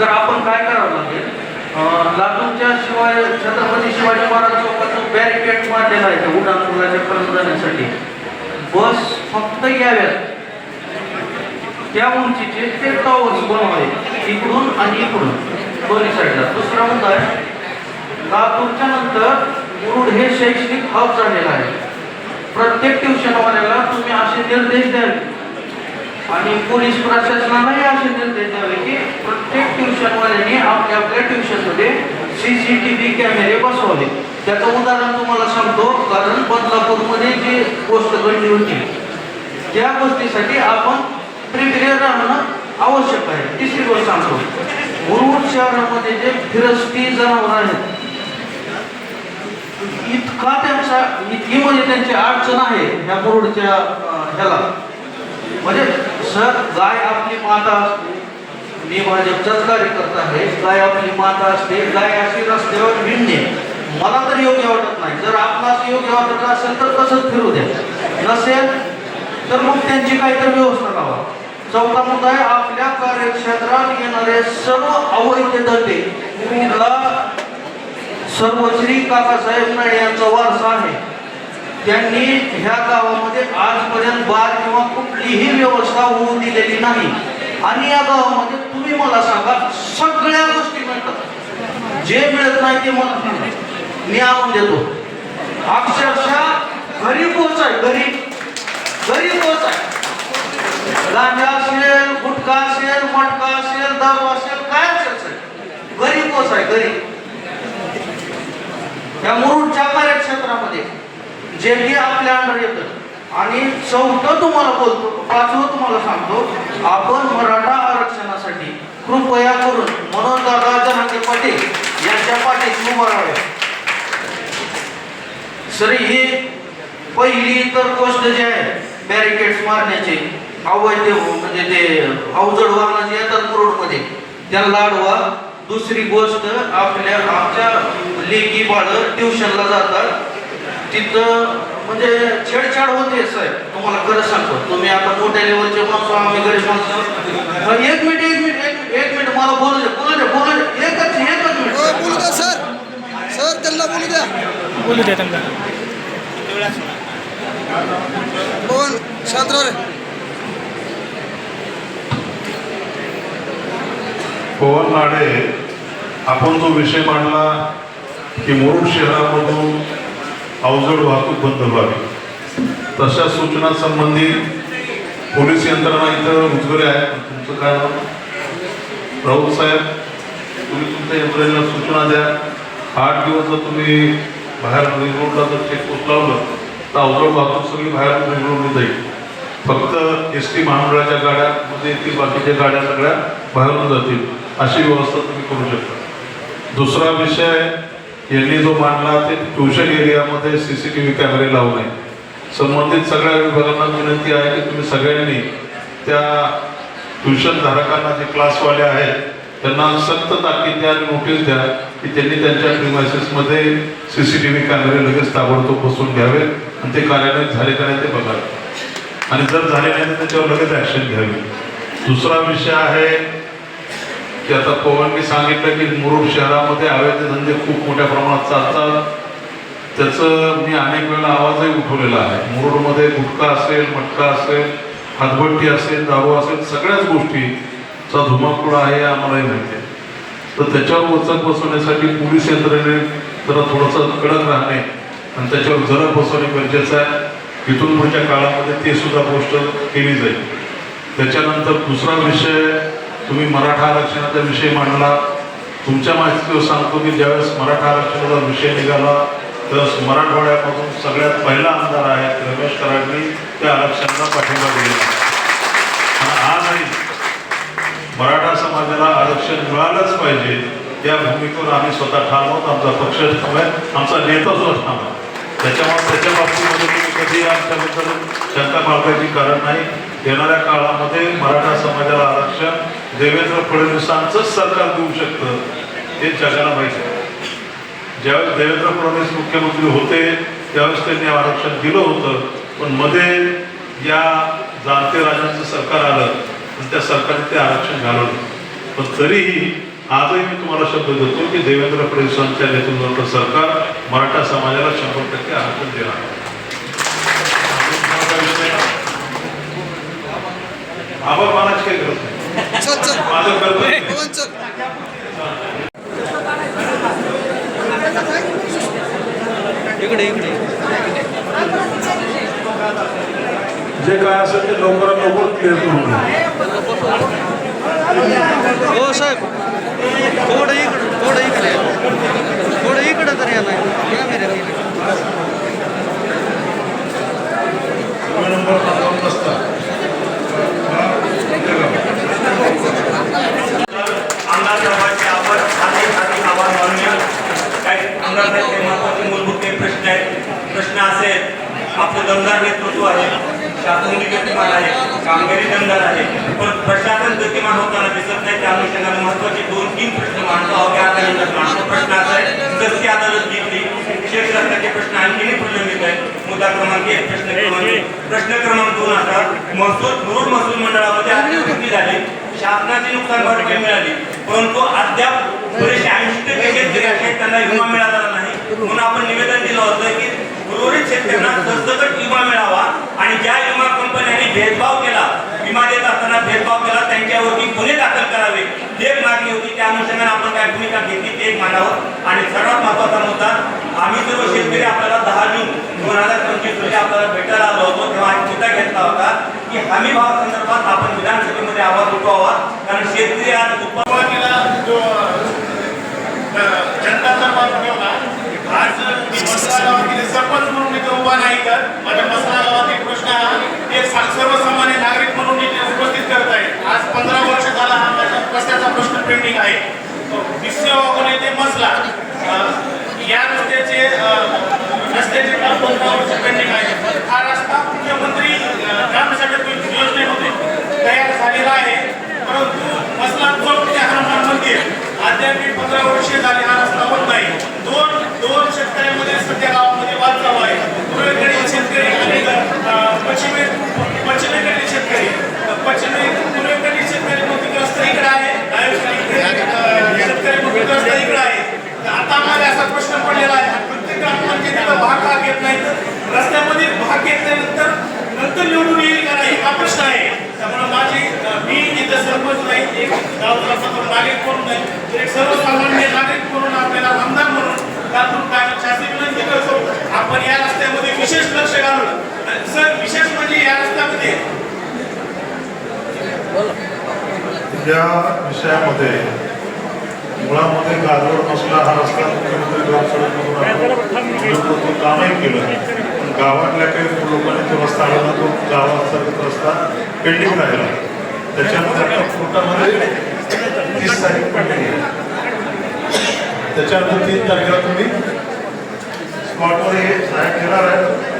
तर आपण काय करावं लागेल? लातूरच्या शिवाय छत्रपती शिवाजी महाराज चौकाचं बॅरिकेड मारलेलं आहे त्या उड्डाण पर्यंत जाण्यासाठी बस फक्त याव्यात. त्या उंचीचे ते टॉवर्स बनवावे इकडून आणि इकडून. दोन्ही साईडला दुसरा मुद्दा आहे लातूरच्या नंतर मुरुड हे शैक्षणिक हब झालेलं आहे. प्रत्येक ट्युशनवाल्याला तुम्ही असे निर्देश द्यावे आणि पोलीस प्रशासनालाही असे निर्देश द्यावे की प्रत्येक ट्युशनवाल्यांनी आपल्या आपल्या ट्युशनमध्ये सी सी टी व्ही कॅमेरे बसवले त्याचं उदाहरण तुम्हाला सांगतो कारण बदलापूरमध्ये जी गोष्ट घडली होती त्या गोष्टीसाठी आपण प्रिपेअर राहणं आवश्यक आहे. तिसरी गोष्ट सांगतो मुरुड शहरामध्ये जे फिरस्ती जनावर आहेत इतका त्यांचा इतकी म्हणजे त्यांची अडचण आहे ह्या मुरुडच्या ह्याला. म्हणजे सर गाय आपली माता असते. मी भाजपचाच करत आहे. गाय आपली माता असते. गाय अशी रस्त्यावर विणणे. मला तर योग्य वाटत नाही. जर आपणास योग्य वाटत असेल तर तसंच फिरू द्या. नसेल तर मग त्यांची काहीतरी व्यवस्था लावा. चौथा मुद्दा आहे आपल्या कार्यक्षेत्रात येणारे सर्व अवैध धंदे. सर्व श्री काकासाहेब नाळे यांचा वारसा आहे. त्यांनी ह्या गावामध्ये आजपर्यंत बार किंवा कुठलीही व्यवस्था होऊ दिलेली नाही. आणि या गावामध्ये तुम्ही मला सांगा सगळ्या गोष्टी मिळतात. जे मिळत नाही ते मला मी आणून देतो. अक्षरशः घरी पोहोचाय घरी घरी पोहोचाय गांजा असेल गुटखा असेल मटका असेल दारू असेल काय असेल घरी पोहोचाय घरी या मुरुडच्या कार्यक्षेत्रामध्ये जे की आपल्या अंडर येतं. आणि चौथं तुम्हाला बोलतो पाचवं तुम्हाला सांगतो आपण मराठा आरक्षणासाठी कृपया करून मनोज दादा जहांगे पाटील यांच्या पाठीशी उभा राहावे. सर ही पहिली तर गोष्ट जी आहे बॅरिकेड्स मारण्याची अवैध हो- म्हणजे ते अवजड वाहनं जे येतात मुरुडमध्ये त्यांना अडवा दुसरी गोष्ट आपल्या आमच्या लेकी बाळ ट्युशनला जातात. तिथं म्हणजे छेडछाड होते साहेब. तुम्हाला खरं सांगतो. तुम्ही आता मोठ्या लेवलचे माणसं आम्ही गरीब माणसं. हा, एक मिनिट एक मिनिट एक मिनिट मला बोलू द्या बोलू द्या बोलू द्या. एकच एकच हो, मिनिट बोलू द्या सर. सर त्यांना बोलू द्या. बोलू द्या त्यांना. पवन शांतराव रे. पवन नाडे आपण जो विषय मांडला की मुरुड शहरामधून अवजड वाहतूक बंद व्हावी. तशा सूचना संबंधी पोलीस यंत्रणा इथं रुजवले आहे तुमचं काय नाव? राऊत साहेब तुम्ही तुमच्या यंत्रणेला सूचना द्या. आठ दिवस जर तुम्ही बाहेर रिंग रोडला जर चेकपोस्ट लावलं तर अवजड वाहतूक सगळी बाहेर रिंग रोडला जाईल. फक्त एस टी महामंडळाच्या गाड्यामध्ये येतील बाकीच्या गाड्या सगळ्या बाहेरून जातील. अशी व्यवस्था तुम्ही करू शकता. दुसरा विषय यांनी जो मांडला ते ट्युशन एरियामध्ये सी सी टी व्ही कॅमेरे लावणे संबंधित सगळ्या विभागांना विनंती आहे की तुम्ही सगळ्यांनी त्या ट्युशन धारकांना जे क्लासवाले आहेत त्यांना सक्त ताकीद द्या आणि नोटीस द्या की त्यांनी त्यांच्या प्रिमायसेसमध्ये सी सी टी व्ही कॅमेरे लगेच ताबडतोब बसून घ्यावे आणि ते कार्यान्वित झाले का नाही ते बघावे. आणि जर झाले नाही तर त्याच्यावर लगेच ॲक्शन घ्यावी. दुसरा विषय आहे की आता पवननी सांगितलं की मुरुड शहरामध्ये अवैध धंदे खूप मोठ्या प्रमाणात चालतात. त्याचं मी अनेक वेळा आवाजही उठवलेला आहे. मुरुडमध्ये गुटखा असेल मटका असेल हातभट्टी असेल दारू असेल सगळ्याच गोष्टीचा धुमाकूळ आहे आम्हालाही माहिती आहे. तर त्याच्यावर वचक बसवण्यासाठी पोलीस यंत्रणेने जरा थोडंसं कडक राहणे आणि त्याच्यावर जरा बसवणे गरजेचं आहे. इथून पुढच्या काळामध्ये ते सुद्धा गोष्ट केली जाईल. त्याच्यानंतर दुसरा विषय तुम्ही मराठा आरक्षणाचा विषय मांडला तुमच्या माहितीवर सांगतो की ज्यावेळेस मराठा आरक्षणाचा विषय निघाला तर मराठवाड्यापासून सगळ्यात पहिला आमदार आहे रमेश कराडनी त्या आरक्षणाला पाठिंबा दिलेला हा नाही मराठा समाजाला आरक्षण मिळालंच पाहिजे त्या भूमिकेवर आम्ही स्वतः ठाम आहोत आमचा पक्ष ठाम आहे आमचा नेता सुद्धा ठाम आहे. त्याच्यामुळे त्याच्या बाबतीमध्ये तुम्ही कधी आमच्याबद्दल शंका बाळगायची कारण नाही. येणाऱ्या काळामध्ये मराठा समाजाला आरक्षण देवेंद्र फडणवीसांचंच सरकार देऊ शकतं हे जगाला माहिती आहे. ज्यावेळेस देवेंद्र फडणवीस मुख्यमंत्री होते त्यावेळेस त्यांनी आरक्षण दिलं होतं पण मध्ये या जाणते राजांचं सरकार आलं आणि त्या सरकारने ते आरक्षण घालवलं. पण तरीही आजही मी तुम्हाला शब्द देतो की देवेंद्र फडणवीसांच्या नेतृत्वाचं सरकार मराठा समाजाला शंभर टक्के आरक्षण देणार आहे. अजून कोणाचा विषय? नाही. चल चल. माझं चल. इकडे इकडे. जे काय असेल ते लवकरात लवकर क्लिअर करून हो साहेब. थोडं इकडं थोडं इकडे. थोडं इकडं तर या नाही या मेरे. नंबर पाठवून आमदार आभार आधी आभार मानूया काही महत्त्वाचे मूलभूत काही प्रश्न आहेत प्रश्न असे आहेत आपलं दमदार नेतृत्व आहे. शासन गतिमान आहे कामगिरी दमदार आहे पण प्रशासन गतिमान होताना दिसत नाही त्या अनुषंगाने महत्त्वाचे दोन तीन प्रश्न मांडतो अवघ्या अदालतात मांडतो प्रश्न असा आहे जशी अदालत शेष रस्त्याचे प्रश्न आणखीनही प्रलंबित आहेत. मुद्दा क्रमांक एक प्रश्न क्रमांक प्रश्न क्रमांक दोन असा. महसूल मुरुड महसूल मंडळामध्ये अतिवृष्टी झाली. शासनाची नुकसान भरपाई मिळाली. परंतु अद्याप बरेचसे ऐंशी टक्के शेतकरी आहेत, त्यांना विमा मिळाला नाही. म्हणून आपण निवेदन दिलं होतं की उर्वरित शेतकऱ्यांना सरसकट विमा मिळावा आणि ज्या विमा कंपन्यांनी भेदभाव केला विमा देत असताना भेदभाव केला त्यांच्यावरती गुन्हे दाखल करावे एक मागणी होती त्या अनुषंगाने आपण काय भूमिका घेतली ते एक मांडावं. आणि सर्वात महत्त्वाचा मुद्दा आम्ही सर्व शेतकरी आपल्याला दहा जून दोन हजार पंचवीस रोजी आपल्याला भेटायला आलो होतो तेव्हा एक मुद्दा घेतला होता की हमी भावा संदर्भात आपण विधानसभेमध्ये आवाज उठवावा. कारण शेतकरी आज उत्पन्न जो जनता दरबार ठेवला आज मी मसला गावातील सरपंच म्हणून इथे उभा नाही तर माझ्या मसला गावातील प्रश्न हा एक सर्वसामान्य नागरिक म्हणून इथे उपस्थित करत आहे आज पंधरा वर्ष झाला हा माझ्या रस्त्याचा प्रश्न पेंडिंग आहे विषय वागून येथे मसला अ, या रस्त्याचे अ, रस्त्याचे काम पंधरा वर्ष पेंडिंग आहे हा रस्ता मुख्यमंत्री अ, ग्रामसभेत योजनेमध्ये तयार झालेला आहे परंतु चौक ते हनुमान मंदिर अद्याप पंधरा वर्षे झाले हा रस्ता होत नाही. दोन दोन शेतकऱ्यांमध्ये सध्या गावामध्ये वाद चालू आहे. पूर्वेकडील शेतकरी आणि पश्चिमे पश्चिमेकडील शेतकरी पश्चिमे पूर्वेकडील शेतकरी मुख्यग्रस्त इकडे आहे डावीकडील, अं, शेतकरी मुख्यग्रस्त इकडे आहे तर आता मला असा प्रश्न पडलेला आहे हा प्रत्येक ग्रामपंचायतीला भाग का घेत नाही रस्त्यामध्ये भाग घेतल्यानंतर नंतर निवडून येईल का नाही हा प्रश्न आहे त्यामुळे माझी अ, मी इथं सरपंच नाही एक गावचा स्वतः नागरिक म्हणून नाही तर एक सर्वसामान्य नागरिक म्हणून आपल्याला आमदार म्हणून त्यातून काय शासकीय विनंती करतो आपण या रस्त्यामध्ये विशेष लक्ष घालून आणि सर विशेष म्हणजे या रस्त्यामध्ये या विषयामध्ये मुळामध्ये गाजवड नसला हा रस्ता मुख्यमंत्री ग्रामसडकमधून कामही केलं. पण गावातल्या काही लोकांनी तो रस्ता आला तो गावांतर्गत रस्ता पेंडिंग राहिला. त्याच्यामध्ये आता कोर्टामध्ये तीस तारीख पेंडिंग आहे त्याच्यानंतर तीन तारखेला तुम्ही स्पॉटवर हे साहेब येणार आहे